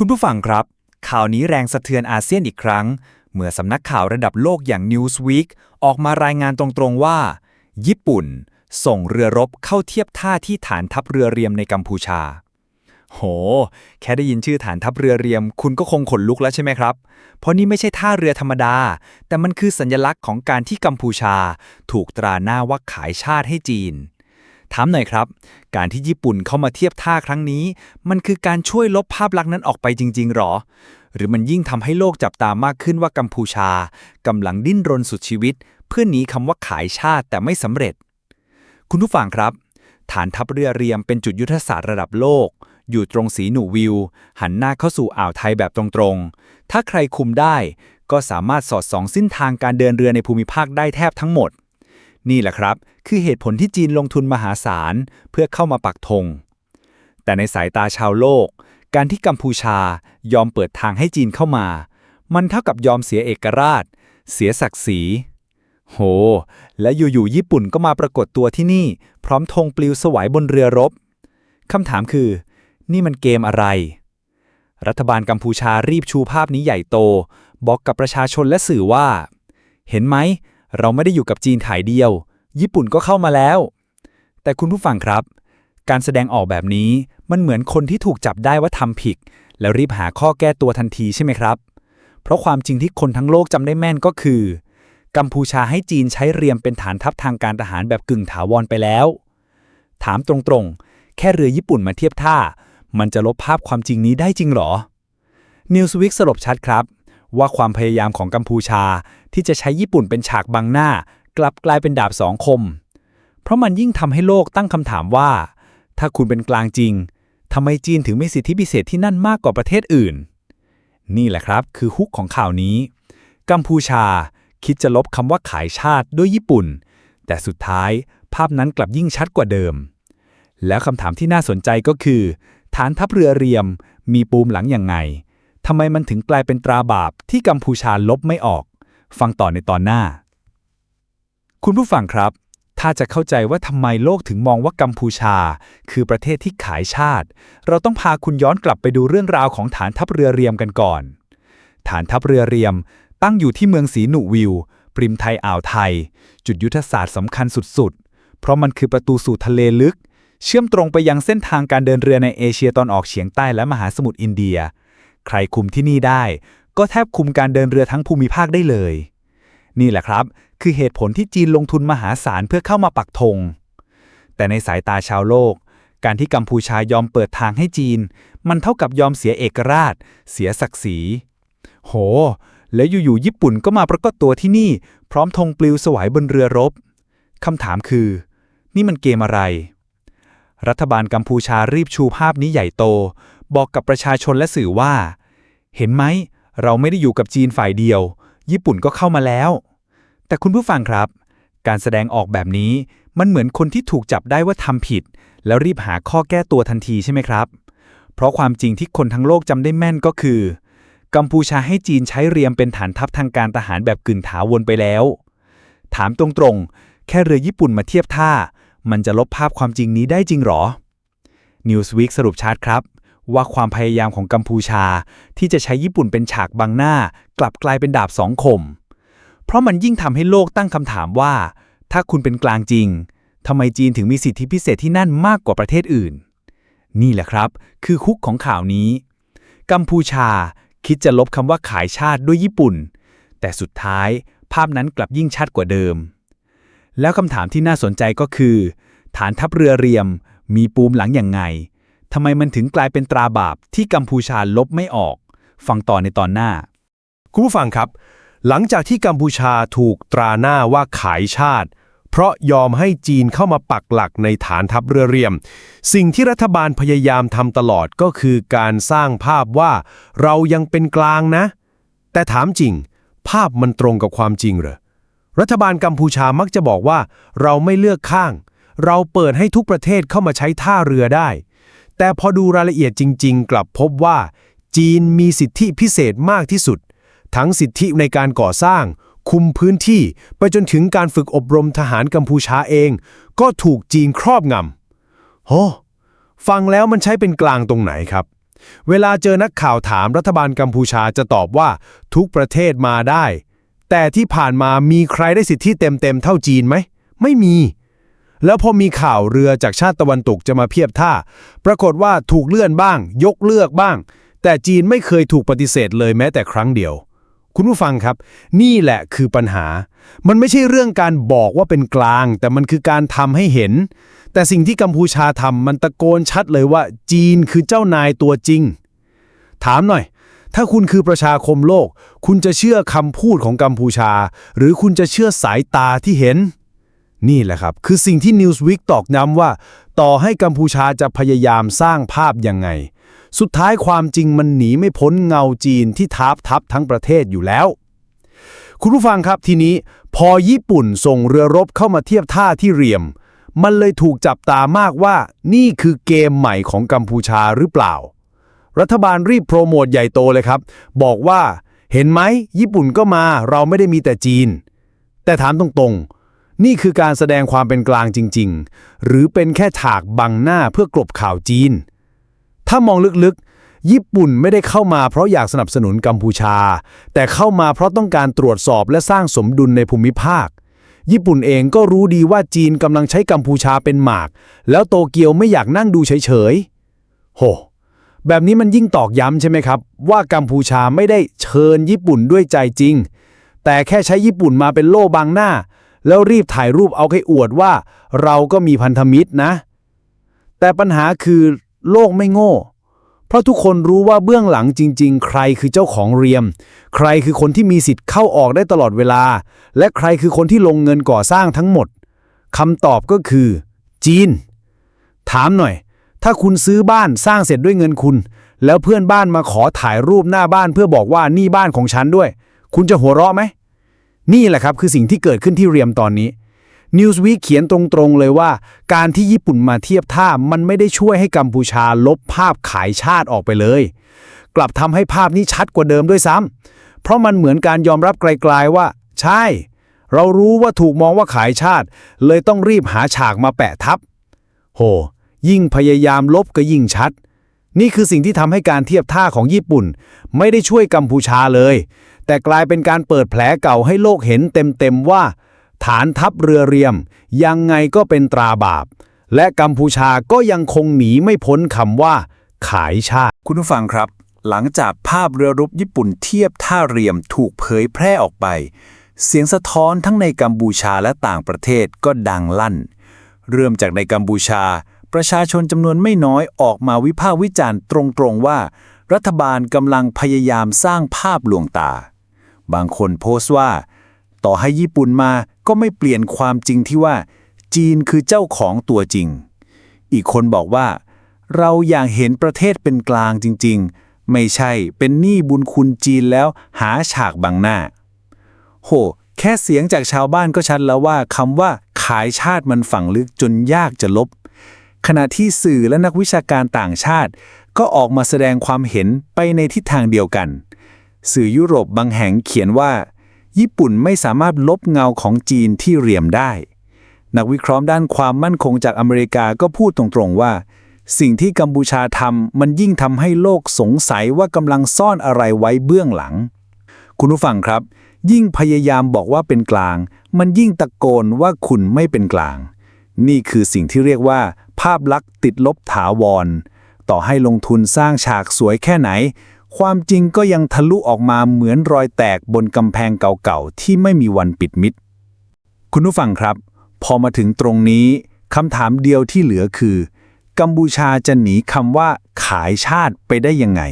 คุณผู้ฟังครับ ข่าวนี้แรงสะเทือนอาเซียนอีกครั้ง เมื่อสำนักข่าวระดับโลกอย่าง Newsweek ออกมารายงานตรงๆว่า ญี่ปุ่น ส่งเรือรบเข้าเทียบท่าที่ฐานทัพเรือเรียมในกัมพูชา โห แค่ได้ยินชื่อฐานทัพเรือเรียม คุณก็คงขนลุกแล้วใช่ไหมครับ เพราะนี่ไม่ใช่ท่าเรือธรรมดา แต่มันคือสัญลักษณ์ของการที่กัมพูชา ถูกตราหน้าว่าขายชาติให้จีน ถามหน่อยครับ การที่ญี่ปุ่นเข้ามาเทียบท่าครั้งนี้ มันคือการช่วยลบภาพลักษณ์นั้นออกไปจริง ๆ หรอ หรือมันยิ่งทำให้โลกจับตามากขึ้นว่ากัมพูชากำลังดิ้นรนสุดชีวิต เพื่อหนีคำว่าขายชาติแต่ไม่สำเร็จ คุณผู้ฟังครับ ฐานทัพเรือเรียมเป็นจุดยุทธศาสตร์ระดับโลก อยู่ตรงสีหนูวิว หันหน้าเข้าสู่อ่าวไทยแบบตรงๆ ถ้าใครคุมได้ ก็สามารถสอดส่องเส้นทางการเดินเรือในภูมิภาคได้แทบทั้งหมด นี่แหละครับ คือเหตุผลที่จีนลงทุนมหาศาล เพื่อเข้ามาปักธง แต่ในสายตาชาวโลก การที่กัมพูชายอมเปิดทางให้จีนเข้ามา มันเท่ากับยอมเสียเอกราช เสียศักดิ์ศรี โห และอยู่ๆญี่ปุ่นก็มาปรากฏตัวที่นี่ พร้อมธงปลิวสวายบนเรือรบคำถามคือ นี่มันเกมอะไร รัฐบาลกัมพูชารีบชูภาพนี้ใหญ่โต บอกกับประชาชนและสื่อว่า เห็นไหม เราไม่ได้อยู่กับจีนขายเดียว ญี่ปุ่นก็เข้ามาแล้ว แต่คุณผู้ฟังครับ การแสดงออกแบบนี้มันเหมือนคนที่ถูกจับได้ว่าทำผิด แล้วรีบหาข้อแก้ตัวทันทีใช่ไหมครับ เพราะความจริงที่คนทั้งโลกจำได้แม่นก็คือ กัมพูชาให้จีนใช้เรียมเป็นฐานทัพทางการทหารแบบกึ่งถาวรไปแล้ว ถามตรงๆ แค่เรือญี่ปุ่นมาเทียบท่า มันจะลบภาพความจริงนี้ได้จริงหรอ Newsweek สรุปชัดครับ ว่าความพยายามของกัมพูชาที่จะใช้ญี่ปุ่นเป็นฉากบังหน้า กลับกลายเป็นดาบสองคม เพราะมันยิ่งทำให้โลกตั้งคำถามว่า ถ้าคุณเป็นกลางจริงทำไมจีนถึงมีสิทธิพิเศษที่นั่นมากกว่าประเทศอื่น นี่แหละครับคือฮุกของข่าวนี้ กัมพูชาคิดจะลบคำว่าขายชาติด้วยญี่ปุ่น แต่สุดท้ายภาพนั้นกลับยิ่งชัดกว่าเดิม แล้วคำถามที่น่าสนใจก็คือ ฐานทัพเรือเรียมมีปูมหลังอย่างไง ทำไมมันถึงกลายเป็นตราบาปที่กัมพูชาลบไม่ออก ฟังต่อในตอนหน้า คุณผู้ฟังครับ ถ้าจะเข้าใจว่าทำไมโลกถึงมองว่ากัมพูชา คือประเทศที่ขายชาติ เราต้องพาคุณย้อนกลับไปดูเรื่องราวของฐานทัพเรือเรียมกันก่อน ฐานทัพเรือเรียม ตั้งอยู่ที่เมืองสีหนุวิวปริมไทยอ่าวไทย จุดยุทธศาสตร์สำคัญสุดๆ เพราะมันคือประตูสู่ทะเลลึก เชื่อมตรงไปยังเส้นทางการเดินเรือในเอเชียตอนออกเฉียงใต้และมหาสมุทรอินเดีย ใครคุมที่นี่ได้ ก็แทบคุมการเดินเรือทั้งภูมิภาคได้เลย นี่แหละครับ คือเหตุผลที่จีนลงทุนมหาศาลเพื่อเข้ามาปักธง แต่ในสายตาชาวโลก การที่กัมพูชายอมเปิดทางให้จีน มันเท่ากับยอมเสียเอกราช เสียศักดิ์ศรี โห แล้วอยู่ๆญี่ปุ่นก็มาปรากฏตัวที่นี่ พร้อมธงปลิวสวายบนเรือรบคำถามคือ นี่มันเกมอะไร รัฐบาลกัมพูชารีบชูภาพนี้ใหญ่โต บอกกับประชาชนและสื่อว่า เห็นไหม เราไม่ได้อยู่กับจีนฝ่ายเดียว ญี่ปุ่นก็เข้ามาแล้ว แต่คุณผู้ฟังครับ การแสดงออกแบบนี้มันเหมือนคนที่ถูกจับได้ว่าทำผิด แล้วรีบหาข้อแก้ตัวทันทีใช่ไหมครับ เพราะความจริงที่คนทั้งโลกจำได้แม่นก็คือ กัมพูชาให้จีนใช้เรียมเป็นฐานทัพทางการทหารแบบกึ่งถาวรไปแล้ว ถามตรงๆ แค่เรือญี่ปุ่นมาเทียบท่า มันจะลบภาพความจริงนี้ได้จริงหรอ Newsweek สรุปชัดครับ ว่าความพยายามของกัมพูชา ที่จะใช้ญี่ปุ่นเป็นฉากบังหน้า กลับกลายเป็นดาบสองคม เพราะมันยิ่งทำให้โลกตั้งคำถามว่า ถ้าคุณเป็นกลางจริงทำไมจีนถึงมีสิทธิพิเศษที่นั่นมากกว่าประเทศอื่น นี่แหละครับ คือคุกของข่าวนี้ กัมพูชาคิดจะลบคำว่าขายชาติด้วยญี่ปุ่น แต่สุดท้ายภาพนั้นกลับยิ่งชัดกว่าเดิม แล้วคำถามที่น่าสนใจก็คือ ฐานทัพเรือเรียม มีปูมหลังอย่างไง ทำไมมันถึงกลายเป็นตราบาปที่กัมพูชาลบไม่ออก ฟังต่อในตอนหน้า คุณผู้ฟังครับ หลังจากที่กัมพูชาถูกตราหน้าว่าขายชาติ เพราะยอมให้จีนเข้ามาปักหลักในฐานทัพเรือเรียม สิ่งที่รัฐบาลพยายามทำตลอดก็คือการสร้างภาพว่าเรายังเป็นกลางนะ แต่ถามจริง ภาพมันตรงกับความจริงเหรอรัฐบาลกัมพูชามักจะบอกว่า เราไม่เลือกข้าง เราเปิดให้ทุกประเทศเข้ามาใช้ท่าเรือได้ แต่พอดูรายละเอียดจริง ๆ กลับพบว่า จีนมีสิทธิพิเศษมากที่สุด ทั้งสิทธิในการก่อสร้าง คุมพื้นที่ ไปจนถึงการฝึกอบรมทหารกัมพูชาเอง ก็ถูกจีนครอบงำโหฟังแล้วมันใช้เป็นกลางตรงไหนครับ เวลาเจอนักข่าวถามรัฐบาลกัมพูชาจะตอบว่าทุกประเทศมาได้ แต่ที่ผ่านมามีใครได้สิทธิเต็มๆเท่าจีนไหม ไม่มี แล้วพอมีข่าวเรือจากชาติตะวันตกจะมาเพียบท่า ปรากฏว่าถูกเลื่อนบ้าง ยกเลือกบ้าง แต่จีนไม่เคยถูกปฏิเสธเลยแม้แต่ครั้งเดียว คุณผู้ฟังครับ นี่แหละคือปัญหา มันไม่ใช่เรื่องการบอกว่าเป็นกลาง แต่มันคือการทำให้เห็น แต่สิ่งที่กัมพูชาทำมันตะโกนชัดเลยว่า จีนคือเจ้านายตัวจริง ถามหน่อยถ้าคุณคือประชาคมโลก คุณจะเชื่อคำพูดของกัมพูชา หรือคุณจะเชื่อสายตาที่เห็น นี่แหละครับ คือสิ่งที่ Newsweek ตอกย้ำว่า ต่อให้กัมพูชาจะพยายามสร้างภาพยังไง สุดท้ายความจริงมันหนีไม่พ้นเงาจีนที่ทับทับทั้งประเทศอยู่แล้ว คุณผู้ฟังครับทีนี้พอญี่ปุ่นส่งเรือรบเข้ามาเทียบท่าที่เรียม มันเลยถูกจับตามากว่า นี่คือเกมใหม่ของกัมพูชาหรือเปล่า รัฐบาลรีบโปรโมทใหญ่โตเลยครับ บอกว่า เห็นไหมญี่ปุ่นก็มาเราไม่ได้มีแต่จีน แต่ถามตรงๆ นี่คือการแสดงความเป็นกลางจริง ๆ หรือเป็นแค่ฉากบังหน้าเพื่อกลบข่าวจีน ถ้ามองลึกๆ ญี่ปุ่นไม่ได้เข้ามาเพราะอยากสนับสนุนกัมพูชา แต่เข้ามาเพราะต้องการตรวจสอบและสร้างสมดุลในภูมิภาค ญี่ปุ่นเองก็รู้ดีว่าจีนกำลังใช้กัมพูชาเป็นหมาก แล้วโตเกียวไม่อยากนั่งดูเฉยๆ โห แบบนี้มันยิ่งตอกย้ำใช่ไหมครับ ว่ากัมพูชาไม่ได้เชิญญี่ปุ่นด้วยใจจริง แต่แค่ใช้ญี่ปุ่นมาเป็นโล่บังหน้า แล้วรีบถ่ายรูปเอาให้อวดว่า เราก็มีพันธมิตรนะ แต่ปัญหาคือโลกไม่โง่ เพราะทุกคนรู้ว่าเบื้องหลังจริง ๆ ใครคือเจ้าของเรียม ใครคือคนที่มีสิทธิ์เข้าออกได้ตลอดเวลา และใครคือคนที่ลงเงินก่อสร้างทั้งหมดคำตอบก็คือ จีน ถามหน่อย ถ้าคุณซื้อบ้านสร้างเสร็จด้วยเงินคุณ แล้วเพื่อนบ้านมาขอถ่ายรูปหน้าบ้านเพื่อบอกว่านี่บ้านของฉันด้วย คุณจะหัวเราะไหม นี่แหละครับคือสิ่งที่เกิดขึ้นที่เรียมตอนนี้ Newsweek เขียนตรงๆเลยว่า การที่ญี่ปุ่นมาเทียบท่ามันไม่ได้ช่วยให้กัมพูชาลบภาพขายชาติออกไปเลย กลับทำให้ภาพนี้ชัดกว่าเดิมด้วยซ้ำเพราะมันเหมือนการยอมรับไกลๆว่า ใช่ เรารู้ว่าถูกมองว่าขายชาติ เลยต้องรีบหาฉากมาแปะทับ โห ยิ่งพยายามลบก็ยิ่งชัด นี่คือสิ่งที่ทำให้การเทียบท่าของญี่ปุ่น ไม่ได้ช่วยกัมพูชาเลย แต่กลายเป็นการเปิดแผลเก่าให้โลกเห็นเต็มๆว่า ฐานทัพเรือเรียม ยังไงก็เป็นตราบาป และกัมพูชาก็ยังคงหนีไม่พ้นคำว่า ขายชาติ คุณผู้ฟังครับ หลังจากภาพเรือรบญี่ปุ่นเทียบท่าเรียมถูกเผยแพร่ออกไป เสียงสะท้อนทั้งในกัมพูชาและต่างประเทศก็ดังลั่น เริ่มจากในกัมพูชา ประชาชนจำนวนไม่น้อยออกมาวิพากษ์วิจารณ์ตรงๆว่า รัฐบาลกำลังพยายามสร้างภาพลวงตา บางคนโพสต์ว่า ต่อให้ญี่ปุ่นมาก็ไม่เปลี่ยนความจริงที่ว่า จีนคือเจ้าของตัวจริง อีกคนบอกว่า เราอยากเห็นประเทศเป็นกลางจริง ๆ ไม่ใช่เป็นหนี้บุญคุณจีนแล้วหาฉากบังหน้า โห แค่เสียงจากชาวบ้านก็ชัดแล้วว่าคำว่าขายชาติมันฝังลึกจนยากจะลบ ขณะที่สื่อและนักวิชาการต่างชาติ ก็ออกมาแสดงความเห็นไปในทิศทางเดียวกัน สื่อยุโรปบางแห่งเขียนว่า ญี่ปุ่นไม่สามารถลบเงาของจีนที่เรียมได้ นักวิเคราะห์ด้านความมั่นคงจากอเมริกาก็พูดตรงๆว่า สิ่งที่กัมพูชาทำมันยิ่งทำให้โลกสงสัยว่ากำลังซ่อนอะไรไว้เบื้องหลัง คุณผู้ฟังครับ ยิ่งพยายามบอกว่าเป็นกลาง มันยิ่งตะโกนว่าคุณไม่เป็นกลาง นี่คือสิ่งที่เรียกว่า ภาพลักษณ์ติดลบถาวร ต่อให้ลงทุนสร้างฉากสวยแค่ไหน ความจริงก็ยังทะลุออกมาเหมือนรอยแตกบนกำแพงเก่าๆ ที่ไม่มีวันปิดมิด คุณผู้ฟังครับ พอมาถึงตรงนี้คำถามเดียวที่เหลือคือ กัมพูชาจะหนีคำว่าขายชาติไปได้ยังไง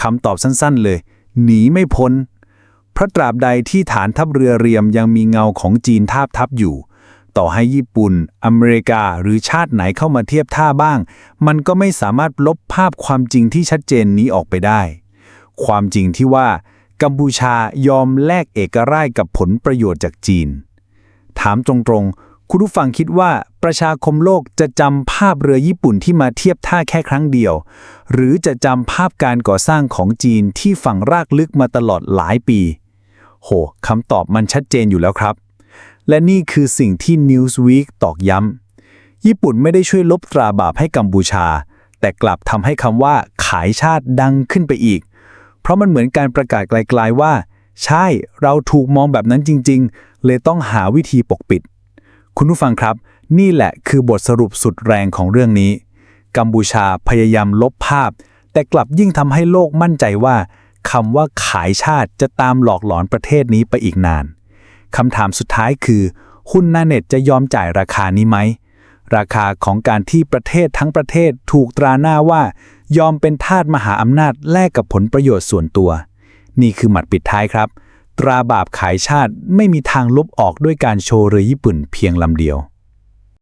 คำตอบสั้นๆเลย หนีไม่พ้น พระตราบใดที่ฐานทัพเรือเรียมยังมีเงาของจีนทาบทับอยู่ ต่อให้ญี่ปุ่น อเมริกา หรือชาติไหนเข้ามาเทียบท่าบ้าง มันก็ไม่สามารถลบภาพความจริงที่ชัดเจนนี้ออกไปได้ ความจริงที่ว่า กัมพูชายอมแลกเอกราชกับผลประโยชน์จากจีน ถามตรงๆ คุณผู้ฟังคิดว่าประชาคมโลกจะจำภาพเรือญี่ปุ่นที่มาเทียบท่าแค่ครั้งเดียว หรือจะจำภาพการก่อสร้างของจีนที่ฝังรากลึกมาตลอดหลายปี โหคำตอบมันชัดเจนอยู่แล้วครับ และนี่คือสิ่งที่ Newsweek ตอกย้ำ ญี่ปุ่นไม่ได้ช่วยลบตราบาปให้กัมพูชา แต่กลับทำให้คำว่าขายชาติดังขึ้นไปอีก เพราะมันเหมือนการประกาศไกลๆว่า ใช่เราถูกมองแบบนั้นจริง ๆ เลยต้องหาวิธีปกปิด คุณผู้ฟังครับ นี่แหละคือบทสรุปสุดแรงของเรื่องนี้ กัมพูชาพยายามลบภาพ แต่กลับยิ่งทำให้โลกมั่นใจว่าคำว่าขายชาติจะตามหลอกหลอนประเทศนี้ไปอีกนาน คำถามสุดท้ายคือ หุ้นหน้าเน็ตจะยอมจ่ายราคานี้ไหม ราคาของการที่ประเทศทั้งประเทศถูกตราหน้าว่า ยอมเป็นทาสมหาอำนาจแลกกับผลประโยชน์ส่วนตัว นี่คือหมัดปิดท้ายครับ ตราบาปขายชาติไม่มีทางลบออกด้วยการโชว์เรือญี่ปุ่นเพียงลำเดียว